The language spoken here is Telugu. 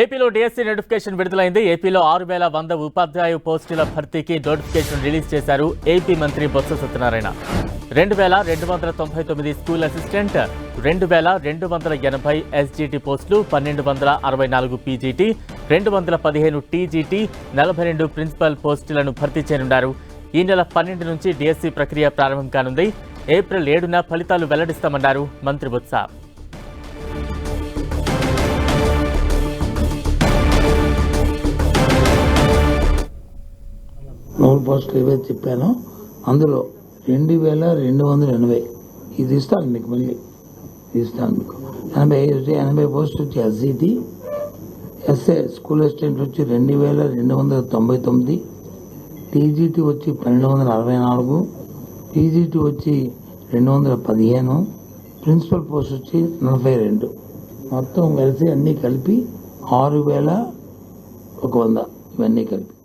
ఏపీలో డిఎస్సీ నోటిఫికేషన్ విడుదలైంది. ఏపీలో ఆరు వేల వంద ఉపాధ్యాయ పోస్టుల భర్తీకి నోటిఫికేషన్ రిలీజ్ చేశారు ఏపీ మంత్రి బొత్స సత్యనారాయణ. రెండు వేల రెండు వందల తొంభై తొమ్మిది స్కూల్ అసిస్టెంట్ రెండు వేల రెండు వందల ఎనభై ఎస్జీటీ పోస్టులు పన్నెండు వందల అరవై నాలుగు పీజీటీ రెండు వందల పదిహేను టీజీటీ నలభై రెండు ప్రిన్సిపల్ పోస్టులను భర్తీ చేయనున్నారు. ఈ నెల పన్నెండు నుంచి డిఎస్సీ ప్రక్రియ ప్రారంభం కానుంది. ఏప్రిల్ ఏడున ఫలితాలు వెల్లడిస్తామన్నారు మంత్రి బొత్స. నూరు పోస్టులు ఏవైతే చెప్పానో అందులో రెండు వేల రెండు వందల ఎనభై. ఇది ఇస్తాను మీకు మళ్ళీ. ఇది ఇస్తాను మీకు. ఎనభై వచ్చి ఎనభై పోస్టులు వచ్చి ఎస్జిటి ఎస్ఏ స్కూల్ అసిస్టెంట్ వచ్చి రెండు వేల రెండు వందల తొంభై తొమ్మిది టీజీటీ వచ్చి పన్నెండు వందల అరవై నాలుగు పీజీటీ వచ్చి రెండు వందల పదిహేను ప్రిన్సిపల్ పోస్ట్ వచ్చి నలభై రెండు. మొత్తం కలిసి అన్నీ కలిపి ఆరు వేల ఒక వంద ఇవన్నీ కలిపి.